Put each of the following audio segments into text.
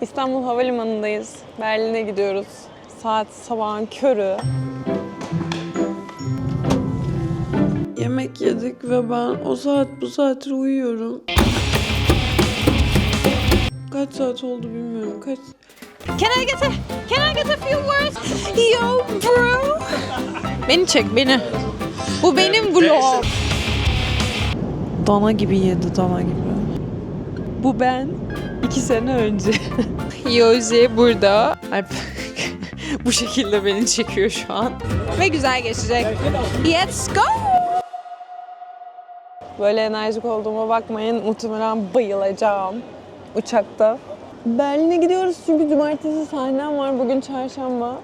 İstanbul Havalimanı'ndayız. Berlin'e gidiyoruz. Saat sabahın körü. Yemek yedik ve ben o saat bu saattir uyuyorum. Kaç saat oldu bilmiyorum. Kaç... Can I get a, can I get a few words? Yo bro. Beni çek beni. Bu benim vlog. Dana gibi yedi dana gibi. Bu ben iki sene önce. Yoze burada. Bu şekilde beni çekiyor şu an. Ve güzel geçecek. Let's go! Böyle enerjik olduğuma bakmayın. Muhtemelen bayılacağım uçakta. Berlin'e gidiyoruz çünkü cumartesi sahnem var. Bugün çarşamba.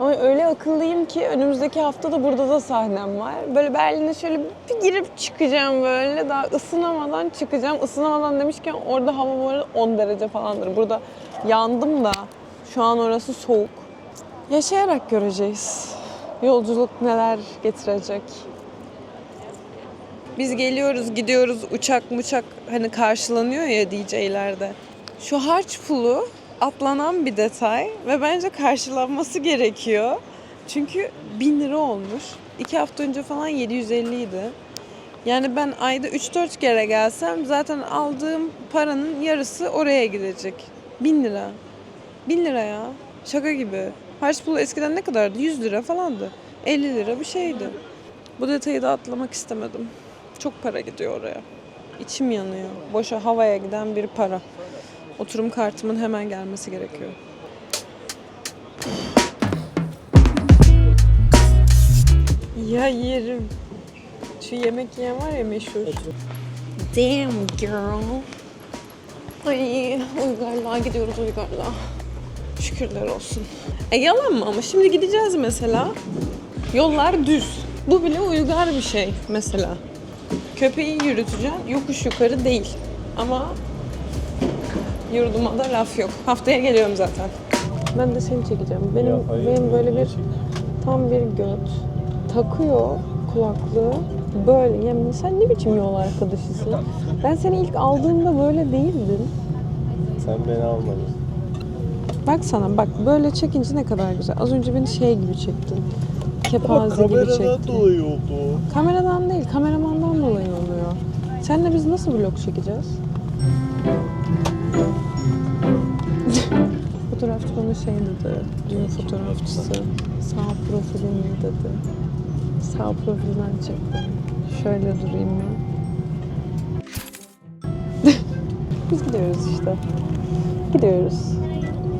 Ama öyle akıllıyım ki önümüzdeki hafta da burada da sahnem var. Böyle Berlin'e şöyle bir girip çıkacağım böyle. Daha ısınamadan çıkacağım. Isınamadan demişken orada hava bu arada 10 derece falandır. Burada yandım da şu an orası soğuk. Yaşayarak göreceğiz. Yolculuk neler getirecek. Biz geliyoruz, gidiyoruz, uçak muçak hani karşılanıyor ya DJ'lerde. Şu harç pulu atlanan bir detay ve bence karşılanması gerekiyor. Çünkü 1000 lira olmuş. 2 hafta önce falan 750 idi. Yani ben ayda 3-4 kere gelsem zaten aldığım paranın yarısı oraya gidecek. 1000 lira. 1000 lira ya. Şaka gibi. Harç pulu eskiden ne kadardı? 100 lira falandı. 50 lira bir şeydi. Bu detayı da atlamak istemedim. Çok para gidiyor oraya. İçim yanıyor. Boşa havaya giden bir para. Oturum kartımın hemen gelmesi gerekiyor. Ya yerim. Şu yemek yiyen var ya meşhur. Damn girl. Ay uygarlığa gidiyoruz uygarlığa. Şükürler olsun. E yalan mı ama şimdi gideceğiz mesela. Yollar düz. Bu bile uygar bir şey mesela. Köpeği yürüteceğim yokuş yukarı değil. Ama yurduma da laf yok. Haftaya geliyorum zaten. Ben de seni çekeceğim. Benim Ya hayır, benim böyle bir tam bir göt takıyor kulaklığı. Böyle yemin sen ne biçim yol arkadaşısın? Ben seni ilk aldığımda böyle değildin. Sen beni almadın. Bak sana bak böyle çekince ne kadar güzel. Az önce beni şey gibi çektin. Kepaze gibi Kameradan çektin. dolayı oldu. Kameradan değil, kameramandan dolayı oluyor. Seninle biz nasıl vlog çekeceğiz? Fotoğrafçı bana şey dedi, düğün fotoğrafçısı. Sağ profilin iyi dedi. Sağ profilden çek beni. Şöyle durayım ben. biz gidiyoruz işte. Gidiyoruz.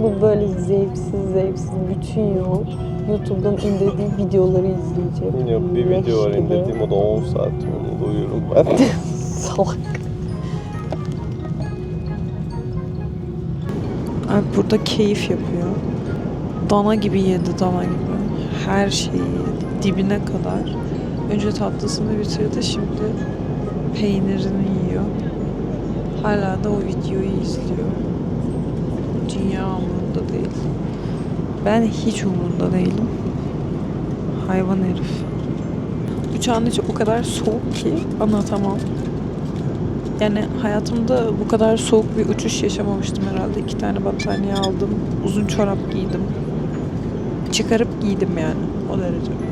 Bu böyle zevksiz zevksiz bütün yol YouTube'dan indirdiği videoları izleyeceğim. Yok bir Leş video var gibi. indirdiğim o da 10 saat. Onu da uyurum ben. Salak. Abi burada keyif yapıyor. Dana gibi yedi dana gibi. Her şeyi yedi. Dibine kadar. Önce tatlısını bitirdi şimdi peynirini yiyor. Hala da o videoyu izliyor. Dünya umurunda değil. Ben hiç umurunda değilim. Hayvan herif. Uçağın içi o kadar soğuk ki anlatamam. Yani hayatımda bu kadar soğuk bir uçuş yaşamamıştım herhalde. İki tane battaniye aldım. Uzun çorap giydim. Çıkarıp giydim yani o derece.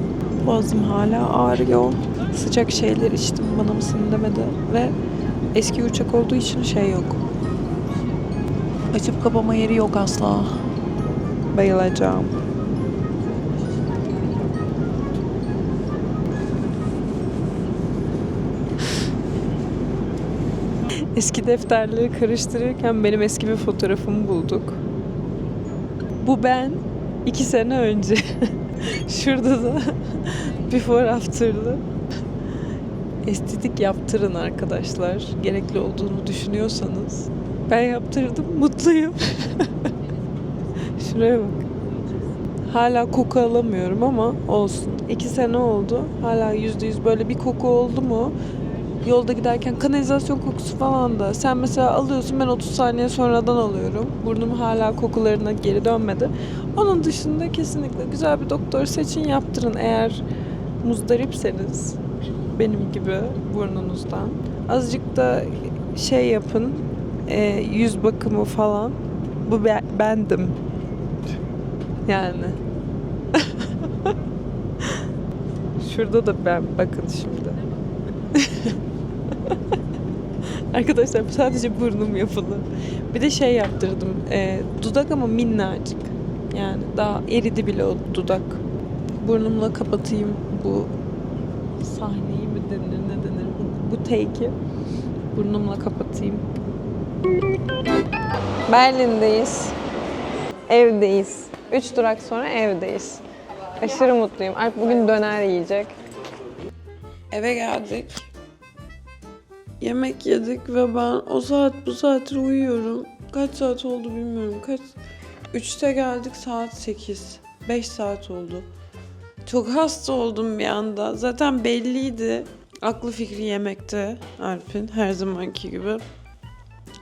Boğazım hala ağrıyor. Sıcak şeyler içtim bana mısın demedi. Ve eski uçak olduğu için şey yok. Açıp kapama yeri yok asla. Bayılacağım. Eski defterleri karıştırırken benim eski bir fotoğrafımı bulduk. Bu ben iki sene önce. Şurada da before after'lı. Estetik yaptırın arkadaşlar. Gerekli olduğunu düşünüyorsanız. Ben yaptırdım, mutluyum. Şuraya bak. Hala koku alamıyorum ama olsun. İki sene oldu. Hala yüzde yüz böyle bir koku oldu mu yolda giderken kanalizasyon kokusu falan da sen mesela alıyorsun ben 30 saniye sonradan alıyorum. Burnum hala kokularına geri dönmedi. Onun dışında kesinlikle güzel bir doktor seçin yaptırın eğer muzdaripseniz benim gibi burnunuzdan. Azıcık da şey yapın e, yüz bakımı falan Bu be- bendim. Yani. Şurada da ben. Bakın şimdi. Arkadaşlar sadece burnum yapılı. Bir de şey yaptırdım. e, dudak ama minnacık. Yani daha eridi bile o dudak. Burnumla kapatayım bu sahneyi mi denir ne denir bu, bu take'i. Burnumla kapatayım. Berlin'deyiz. Evdeyiz. Üç durak sonra evdeyiz. Aşırı mutluyum. Alp bugün döner yiyecek. Eve geldik. Yemek yedik ve ben o saat bu saattir uyuyorum. Kaç saat oldu bilmiyorum. Kaç? Üçte geldik saat 8. 5 saat oldu. Çok hasta oldum bir anda. Zaten belliydi. Aklı fikri yemekte Alp'in her zamanki gibi.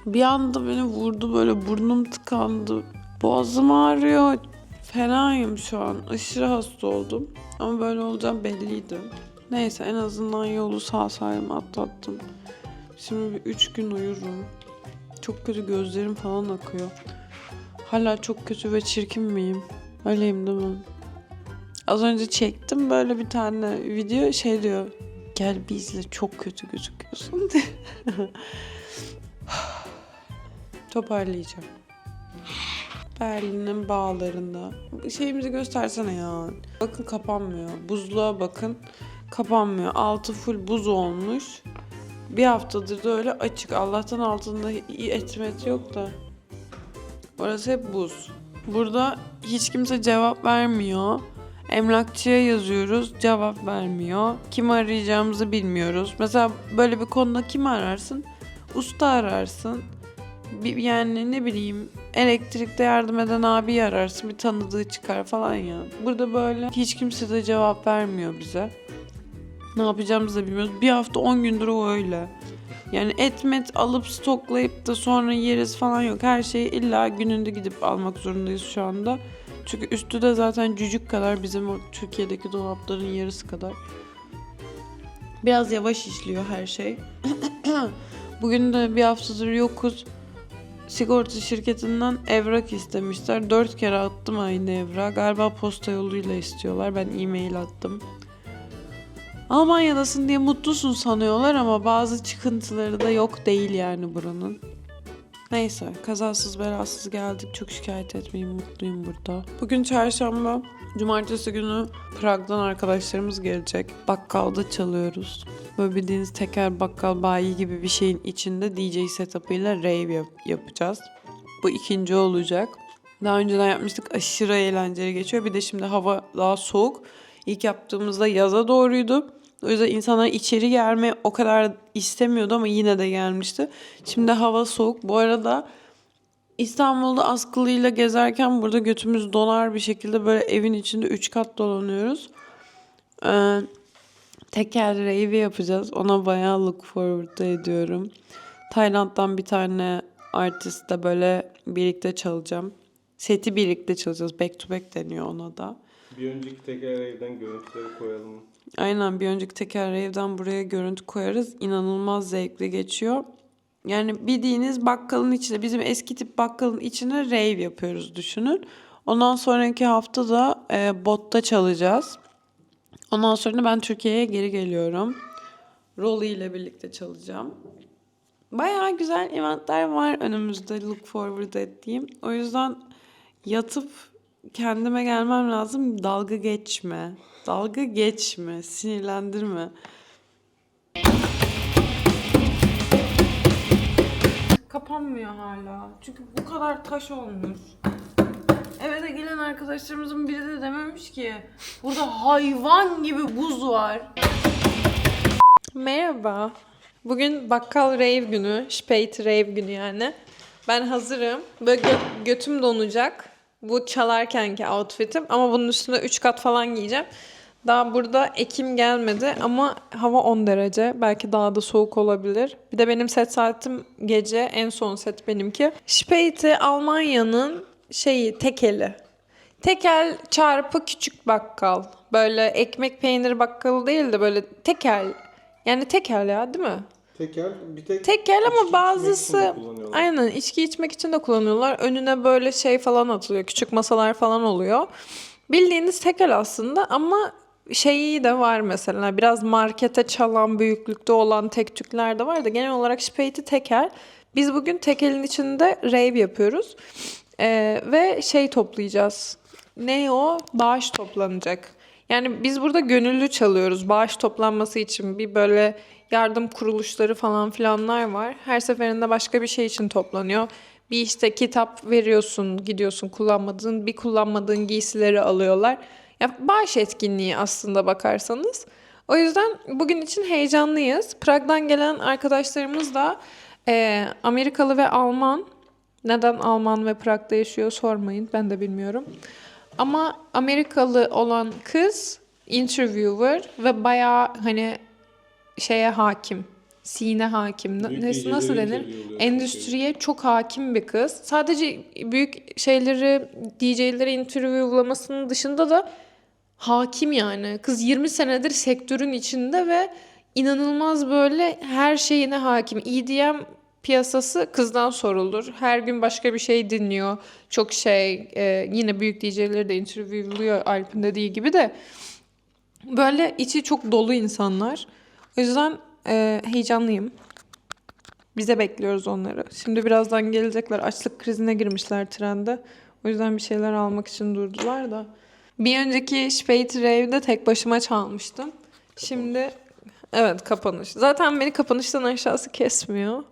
Bir anda beni vurdu böyle burnum tıkandı. Boğazım ağrıyor. Fenayım şu an. Aşırı hasta oldum. Ama böyle olacağım belliydi. Neyse en azından yolu sağ salim atlattım. Şimdi bir üç gün uyurum. Çok kötü gözlerim falan akıyor. Hala çok kötü ve çirkin miyim? Öyleyim değil mi? Az önce çektim böyle bir tane video şey diyor. Gel bir izle çok kötü gözüküyorsun diye. Toparlayacağım. Berlin'in bağlarında. Şeyimizi göstersene ya. Bakın kapanmıyor. Buzluğa bakın. Kapanmıyor. Altı full buz olmuş. Bir haftadır da öyle açık. Allah'tan altında etmet yok da. Orası hep buz. Burada hiç kimse cevap vermiyor. Emlakçıya yazıyoruz, cevap vermiyor. Kimi arayacağımızı bilmiyoruz. Mesela böyle bir konuda kimi ararsın? Usta ararsın. Bir, yani ne bileyim elektrikte yardım eden abi ararsın. Bir tanıdığı çıkar falan ya. Burada böyle hiç kimse de cevap vermiyor bize. Ne yapacağımızı da bilmiyoruz. Bir hafta 10 gündür o öyle. Yani et met alıp stoklayıp da sonra yeriz falan yok. Her şeyi illa gününde gidip almak zorundayız şu anda. Çünkü üstü de zaten cücük kadar bizim Türkiye'deki dolapların yarısı kadar. Biraz yavaş işliyor her şey. Bugün de bir haftadır yokuz. Sigorta şirketinden evrak istemişler. Dört kere attım aynı evrak. Galiba posta yoluyla istiyorlar. Ben e-mail attım. Almanya'dasın diye mutlusun sanıyorlar ama bazı çıkıntıları da yok değil yani buranın. Neyse kazasız belasız geldik. Çok şikayet etmeyeyim mutluyum burada. Bugün çarşamba. Cumartesi günü Prag'dan arkadaşlarımız gelecek. Bakkalda çalıyoruz. Böyle bildiğiniz teker bakkal bayi gibi bir şeyin içinde DJ setup'ıyla rave yap- yapacağız. Bu ikinci olacak. Daha önceden yapmıştık. Aşırı eğlenceli geçiyor. Bir de şimdi hava daha soğuk. İlk yaptığımızda yaza doğruydu. O yüzden insanlar içeri gelme o kadar istemiyordu ama yine de gelmişti. Şimdi hava soğuk. Bu arada İstanbul'da askılıyla gezerken burada götümüz donar bir şekilde böyle evin içinde üç kat dolanıyoruz. Ee, teker rave yapacağız. Ona bayağı look forward ediyorum. Tayland'dan bir tane artistle böyle birlikte çalacağım. Seti birlikte çalacağız. Back to back deniyor ona da. Bir önceki teker evden görüntüleri koyalım. Aynen bir önceki teker rave'den buraya görüntü koyarız. İnanılmaz zevkli geçiyor. Yani bildiğiniz bakkalın içinde bizim eski tip bakkalın içine rave yapıyoruz düşünün. Ondan sonraki hafta da e, botta çalacağız. Ondan sonra ben Türkiye'ye geri geliyorum. Rolly ile birlikte çalacağım. Bayağı güzel eventler var önümüzde look forward ettiğim. O yüzden yatıp kendime gelmem lazım. Dalga geçme. Dalga geçme. Sinirlendirme. Kapanmıyor hala. Çünkü bu kadar taş olmuş. Eve de gelen arkadaşlarımızın biri de dememiş ki burada hayvan gibi buz var. Merhaba. Bugün bakkal rave günü. Spate rave günü yani. Ben hazırım. Böyle gö- götüm donacak. Bu çalarkenki outfitim. Ama bunun üstüne 3 kat falan giyeceğim. Daha burada Ekim gelmedi ama hava 10 derece. Belki daha da soğuk olabilir. Bir de benim set saatim gece. En son set benimki. Spate Almanya'nın şeyi tekeli. Tekel çarpı küçük bakkal. Böyle ekmek peynir bakkalı değil de böyle tekel. Yani tekel ya değil mi? Tekel bir tek Tekel ama bazısı aynen içki içmek için de kullanıyorlar. Önüne böyle şey falan atılıyor. Küçük masalar falan oluyor. Bildiğiniz tekel aslında ama şeyi de var mesela biraz markete çalan büyüklükte olan tek tükler de var da genel olarak Späti tekel. Biz bugün tekelin içinde rave yapıyoruz. Ee, ve şey toplayacağız. Ne o? Bağış toplanacak. Yani biz burada gönüllü çalıyoruz bağış toplanması için. Bir böyle yardım kuruluşları falan filanlar var. Her seferinde başka bir şey için toplanıyor. Bir işte kitap veriyorsun, gidiyorsun kullanmadığın, bir kullanmadığın giysileri alıyorlar. Ya bağış etkinliği aslında bakarsanız. O yüzden bugün için heyecanlıyız. Prag'dan gelen arkadaşlarımız da eee, Amerikalı ve Alman. Neden Alman ve Prag'da yaşıyor sormayın. Ben de bilmiyorum. Ama Amerikalı olan kız interviewer ve bayağı hani şeye hakim. Sine hakim. Nasıl DJ'leri denir? Endüstriye çok hakim bir kız. Sadece büyük şeyleri DJ'leri interviewlamasının dışında da hakim yani. Kız 20 senedir sektörün içinde ve inanılmaz böyle her şeyine hakim. EDM piyasası kızdan sorulur. Her gün başka bir şey dinliyor. Çok şey e, yine büyük DJ'leri de interviewluyor Alp'in dediği gibi de. Böyle içi çok dolu insanlar. O yüzden e, heyecanlıyım. Bize bekliyoruz onları. Şimdi birazdan gelecekler. Açlık krizine girmişler trende. O yüzden bir şeyler almak için durdular da. Bir önceki Spade Rave'de tek başıma çalmıştım. Şimdi evet kapanış. Zaten beni kapanıştan aşağısı kesmiyor.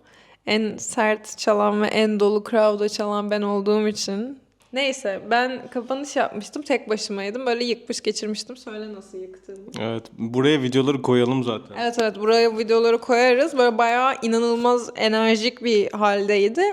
En sert çalan ve en dolu crowd'a çalan ben olduğum için. Neyse ben kapanış yapmıştım. Tek başımaydım. Böyle yıkmış geçirmiştim. Söyle nasıl yıktığımı. Evet buraya videoları koyalım zaten. Evet evet buraya videoları koyarız. Böyle bayağı inanılmaz enerjik bir haldeydi.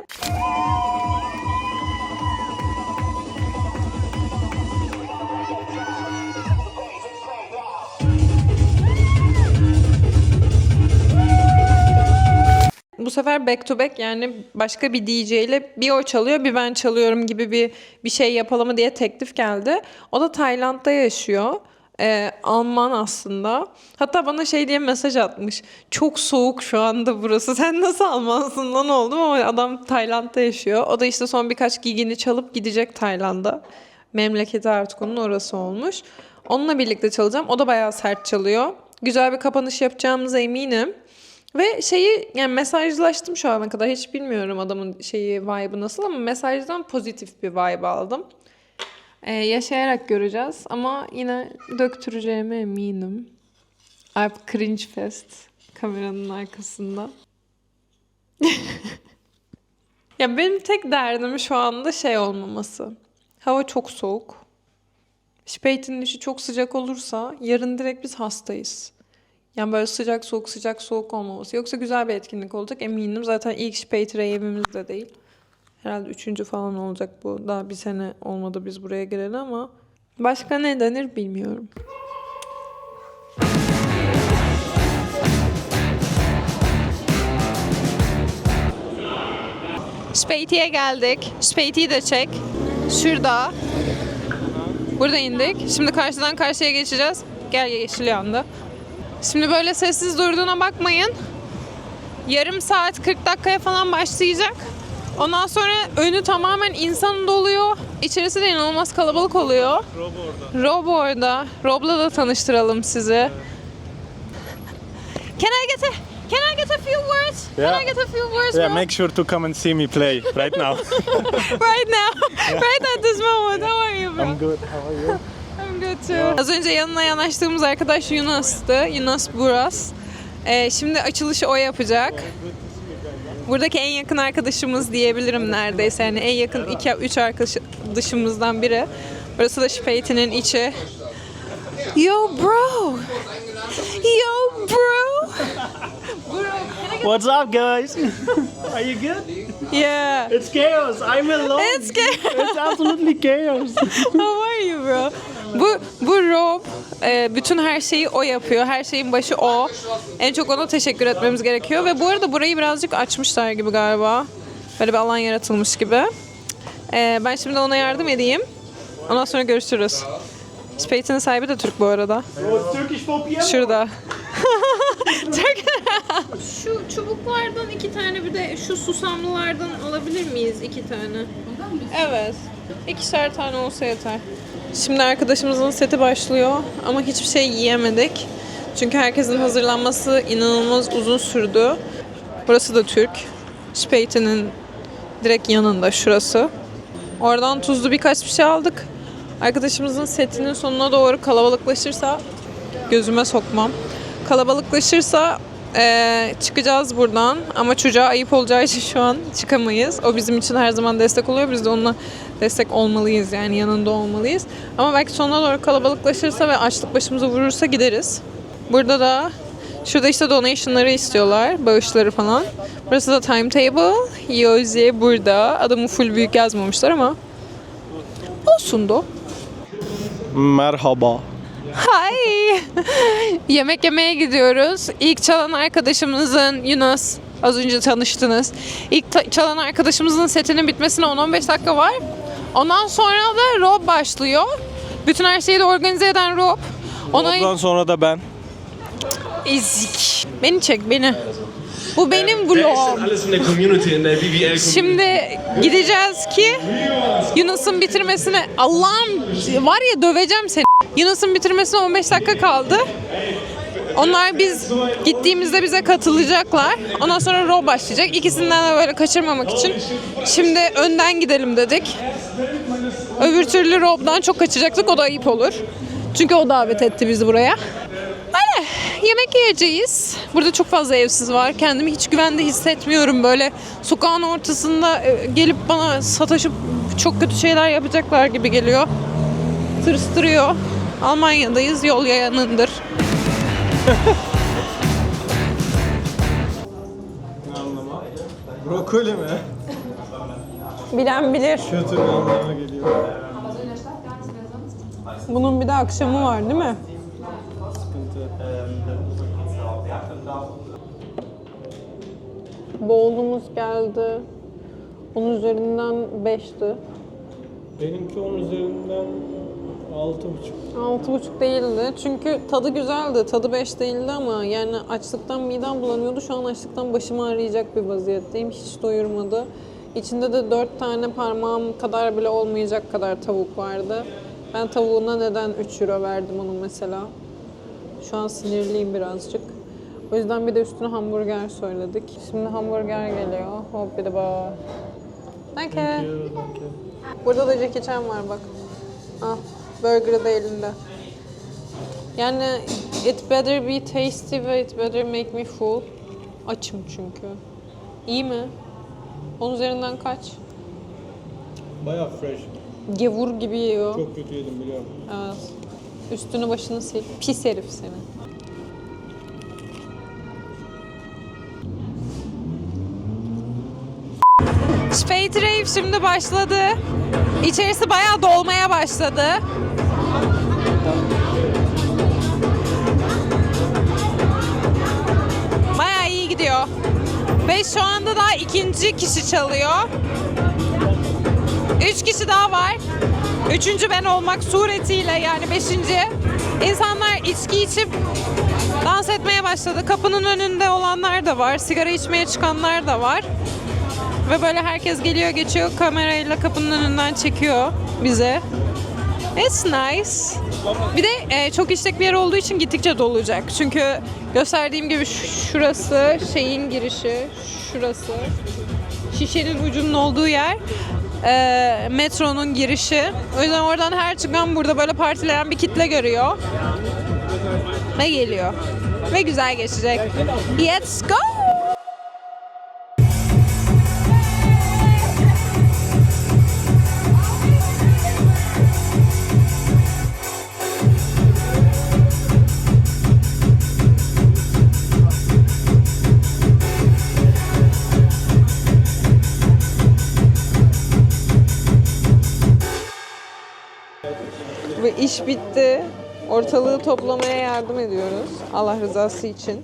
Bu sefer back to back yani başka bir DJ ile bir o çalıyor bir ben çalıyorum gibi bir bir şey yapalım diye teklif geldi. O da Tayland'da yaşıyor. Ee, Alman aslında. Hatta bana şey diye mesaj atmış. Çok soğuk şu anda burası. Sen nasıl Almansın lan oldum ama adam Tayland'da yaşıyor. O da işte son birkaç gigini çalıp gidecek Tayland'a. Memleketi artık onun orası olmuş. Onunla birlikte çalacağım. O da bayağı sert çalıyor. Güzel bir kapanış yapacağımıza eminim. Ve şeyi yani mesajlaştım şu ana kadar. Hiç bilmiyorum adamın şeyi vibe'ı nasıl ama mesajdan pozitif bir vibe aldım. Ee, yaşayarak göreceğiz ama yine döktüreceğime eminim. Alp cringe fest kameranın arkasında. ya benim tek derdim şu anda şey olmaması. Hava çok soğuk. Spate'in içi çok sıcak olursa yarın direkt biz hastayız. Yani böyle sıcak soğuk sıcak soğuk olmaması. Yoksa güzel bir etkinlik olacak eminim. Zaten ilk Spate Rave'imiz de değil. Herhalde üçüncü falan olacak bu. Daha bir sene olmadı biz buraya geleli ama başka ne denir bilmiyorum. Spate'ye geldik. Spate'yi de çek. Şurada. Burada indik. Şimdi karşıdan karşıya geçeceğiz. Gel yeşil yandı. Şimdi böyle sessiz durduğuna bakmayın. Yarım saat 40 dakikaya falan başlayacak. Ondan sonra önü tamamen insan doluyor. İçerisi de inanılmaz kalabalık oluyor. Rob orada. Rob orada. Rob'la da tanıştıralım sizi. Can I get a Can I get a few words? Can Yeah. I get a few words? Yeah, bro? make sure to come and see me play right now. right now. right at this moment. How are you, bro? I'm good. How are you? Too. Az önce yanına yanaştığımız arkadaş Yunus'tu. Yunus Buras. Ee, şimdi açılışı o yapacak. Buradaki en yakın arkadaşımız diyebilirim neredeyse. Yani en yakın 2-3 arkadaşımızdan biri. Burası da Spate'nin içi. Yo bro! Yo bro! What's up, guys? are you good? Yeah. It's chaos. I'm alone. It's good. It's absolutely chaos. How are you bro? Bu, bu Rob e, bütün her şeyi o yapıyor. Her şeyin başı o. En çok ona teşekkür etmemiz gerekiyor. Ve bu arada burayı birazcık açmışlar gibi galiba. Böyle bir alan yaratılmış gibi. E, ben şimdi ona yardım edeyim. Ondan sonra görüşürüz. Space'in sahibi de Türk bu arada. Şurada. Türk. Şu çubuklardan iki tane bir de şu susamlılardan alabilir miyiz iki tane? Evet. İkişer tane olsa yeter. Şimdi arkadaşımızın seti başlıyor ama hiçbir şey yiyemedik. Çünkü herkesin hazırlanması inanılmaz uzun sürdü. Burası da Türk. Speyti'nin direkt yanında şurası. Oradan tuzlu birkaç bir şey aldık. Arkadaşımızın setinin sonuna doğru kalabalıklaşırsa gözüme sokmam. Kalabalıklaşırsa eee, çıkacağız buradan ama çocuğa ayıp olacağı için şu an çıkamayız. O bizim için her zaman destek oluyor. Biz de onunla destek olmalıyız yani yanında olmalıyız. Ama belki sonuna doğru kalabalıklaşırsa ve açlık başımıza vurursa gideriz. Burada da şurada işte donation'ları istiyorlar, bağışları falan. Burası da timetable. Yoze burada. Adamı full büyük yazmamışlar ama olsun da. Merhaba. Hi. Yemek yemeye gidiyoruz. İlk çalan arkadaşımızın Yunus. Az önce tanıştınız. İlk ta- çalan arkadaşımızın setinin bitmesine 10-15 dakika var. Ondan sonra da Rob başlıyor. Bütün her şeyi de organize eden Rob. Ona Ondan sonra da ben. ezik. Beni çek beni. Bu benim vlogum. Şimdi gideceğiz ki Yunus'un bitirmesine Allah'ım var ya döveceğim seni. Yunus'un bitirmesine 15 dakika kaldı. Onlar biz gittiğimizde bize katılacaklar. Ondan sonra Rob başlayacak. İkisinden de böyle kaçırmamak için. Şimdi önden gidelim dedik. Öbür türlü Rob'dan çok kaçacaktık. O da ayıp olur. Çünkü o davet etti bizi buraya. Öyle yemek yiyeceğiz. Burada çok fazla evsiz var. Kendimi hiç güvende hissetmiyorum. Böyle sokağın ortasında e, gelip bana sataşıp çok kötü şeyler yapacaklar gibi geliyor. Tırstırıyor. Almanya'dayız. Yol yayanındır. Brokoli mi? Bilen bilir. Kötü bir anlama geliyor. Bunun bir de akşamı var değil mi? Bowl'umuz geldi. Onun üzerinden 5'ti. Benimki onun üzerinden 6,5. 6,5 değildi. Çünkü tadı güzeldi. Tadı 5 değildi ama yani açlıktan midem bulanıyordu. Şu an açlıktan başımı ağrıyacak bir vaziyetteyim. Hiç doyurmadı. İçinde de 4 tane parmağım kadar bile olmayacak kadar tavuk vardı. Ben tavuğuna neden 3 euro verdim onun mesela? Şu an sinirliyim birazcık. O yüzden bir de üstüne hamburger söyledik. Şimdi hamburger geliyor. Hop bir de bak. Thank you. Burada da Jackie Chan var bak. Ah, burger'ı da elinde. Yani it better be tasty ve it better make me full. Açım çünkü. İyi mi? Onun üzerinden kaç? Baya fresh. Gevur gibi yiyor. Çok kötü yedim biliyorum. Evet. Üstünü başını sil. Pis herif seni. Spade Rave şimdi başladı. İçerisi bayağı dolmaya başladı. Ve şu anda da ikinci kişi çalıyor. Üç kişi daha var. Üçüncü ben olmak suretiyle yani beşinci. İnsanlar içki içip dans etmeye başladı. Kapının önünde olanlar da var. Sigara içmeye çıkanlar da var. Ve böyle herkes geliyor geçiyor kamerayla kapının önünden çekiyor bize. It's nice. Bir de e, çok işlek bir yer olduğu için gittikçe dolacak. Çünkü gösterdiğim gibi şurası şeyin girişi, şurası şişenin ucunun olduğu yer e, metronun girişi. O yüzden oradan her çıkan burada böyle partileyen bir kitle görüyor. Ve geliyor. Ve güzel geçecek. Let's go! Bitti. Ortalığı toplamaya yardım ediyoruz. Allah rızası için.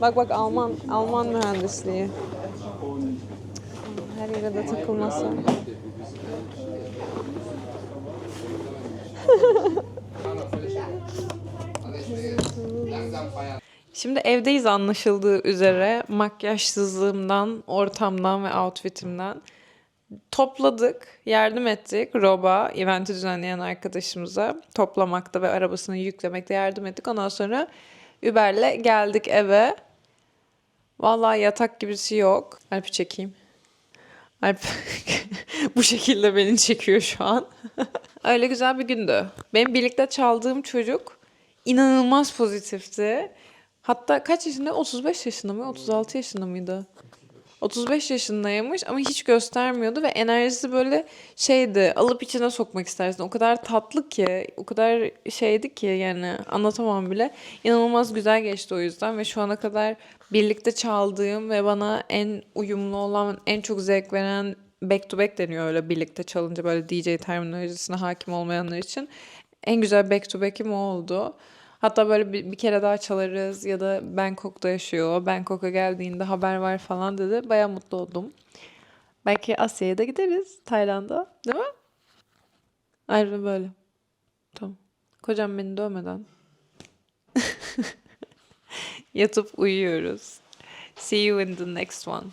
Bak bak Alman Alman mühendisliği. Her yere de takılması. Şimdi evdeyiz anlaşıldığı üzere makyajsızlığımdan, ortamdan ve outfitimden topladık, yardım ettik Rob'a, eventi düzenleyen arkadaşımıza toplamakta ve arabasını yüklemekte yardım ettik. Ondan sonra Uber'le geldik eve. Vallahi yatak gibisi yok. Alp'i çekeyim. Alp bu şekilde beni çekiyor şu an. Öyle güzel bir gündü. Benim birlikte çaldığım çocuk inanılmaz pozitifti. Hatta kaç yaşında? 35 yaşında mı? 36 yaşında mıydı? 35 yaşındaymış ama hiç göstermiyordu ve enerjisi böyle şeydi alıp içine sokmak istersin. O kadar tatlı ki, o kadar şeydi ki yani anlatamam bile. İnanılmaz güzel geçti o yüzden ve şu ana kadar birlikte çaldığım ve bana en uyumlu olan, en çok zevk veren back to back deniyor öyle birlikte çalınca böyle DJ terminolojisine hakim olmayanlar için. En güzel back to back'im oldu. Hatta böyle bir, bir kere daha çalarız ya da Bangkok'ta yaşıyor. Bangkok'a geldiğinde haber var falan dedi. Baya mutlu oldum. Belki Asya'ya da gideriz. Tayland'a. Değil mi? Ayrıca böyle. Tamam. Kocam beni dövmeden. Yatıp uyuyoruz. See you in the next one.